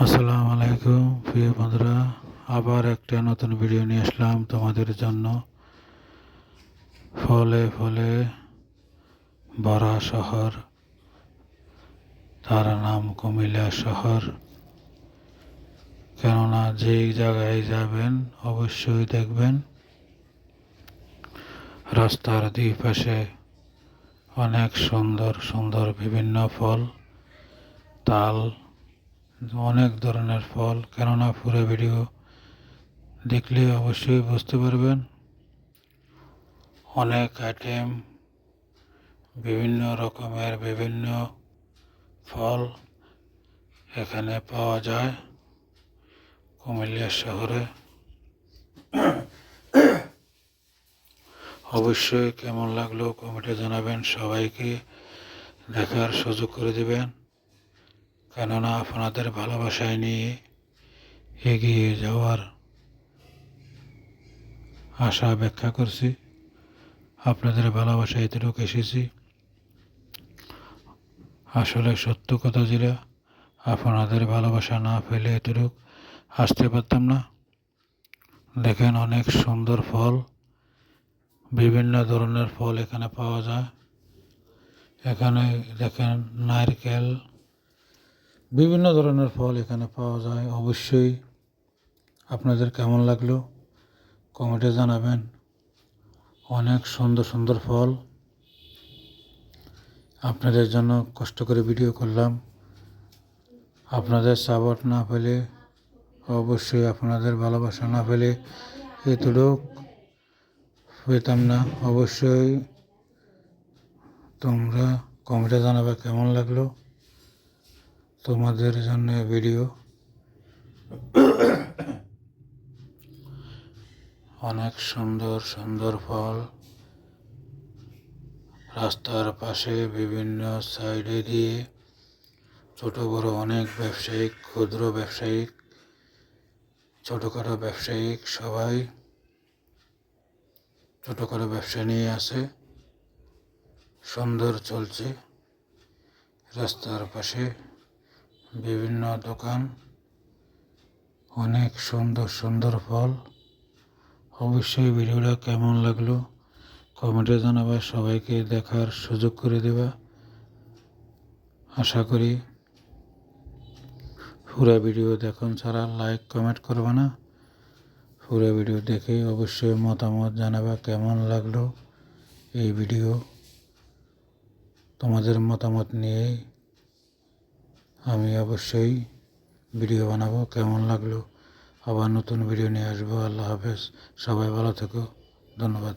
আসসালামু আলাইকুম, প্রিয় বন্ধুরা, আবার একটা নতুন ভিডিও নিয়ে আসলাম তোমাদের জন্য। ফলে ফলে ভরা শহর, তার নাম কুমিল্লা শহর। কেননা যেই জায়গায় যাবেন, অবশ্যই দেখবেন রাস্তার দুই পাশে অনেক সুন্দর সুন্দর বিভিন্ন ফল, তাল অনেক ধরনের ফল, কেননা পুরো ভিডিও দেখলে অবশ্যই বুঝতে পারবেন। অনেক আইটেম বিভিন্ন রকমের বিভিন্ন ফল এখানে পাওয়া যায় কুমিল্লা শহরে। অবশ্যই কেমন লাগল কমেন্টে জানাবেন, সবাইকে দেখার সুযোগ করে দেবেন। কেননা আপনাদের ভালোবাসায় নিয়ে এগিয়ে যাওয়ার আশা ব্যাখ্যা করছি। আপনাদের ভালোবাসা এতটুকু এসেছি। আসলে সত্য কথা যেটা, আপনাদের ভালোবাসা না পেলে এতটুকু আসতে পারতাম না। দেখেন অনেক সুন্দর ফল, বিভিন্ন ধরনের ফল এখানে পাওয়া যায়। এখানে দেখেন নারকেল বিভিন্ন ধরনের ফল এখানে পাওয়া যায়। অবশ্যই আপনাদের কেমন লাগল কমেন্টে জানাবেন। অনেক সুন্দর সুন্দর ফল আপনাদের জন্য কষ্ট করে ভিডিও করলাম। আপনাদের সাপোর্ট না পেলে, অবশ্যই আপনাদের ভালোবাসা না পেলে এতটুক পেতাম না। অবশ্যই তোমরা কমেন্টে জানাবে কেমন লাগল। তোমাদের জন্য ভিডিও অনেক সুন্দর সুন্দর ফল। রাস্তার পাশে বিভিন্ন সাইডে দিয়ে ছোট, বড় অনেক ব্যবসায়িক, ক্ষুদ্র ব্যবসায়িক, ছোটোখাটো ব্যবসায়িক সবাই ছোটোখাটো ব্যবসা নিয়ে আসে। সুন্দর চলছে। রাস্তার পাশে বিভিন্ন দোকান, অনেক সুন্দর সুন্দর ফল। অবশ্যই ভিডিওটা কেমন লাগল কমেন্টে জানাবে, সবাইকে দেখার সুযোগ করে দেবা। আশা করি পুরো ভিডিও দেখুন ছাড়া লাইক কমেন্ট করবে না। পুরো ভিডিও দেখে অবশ্যই মতামত জানাবা কেমন লাগল এই ভিডিও। তোমাদের মতামত নিয়েই আমি অবশ্যই ভিডিও বানাবো। কেমন লাগল? আবার নতুন ভিডিও নিয়ে আসব। আল্লাহ হাফেজ। সবাই ভালো থেকো। ধন্যবাদ।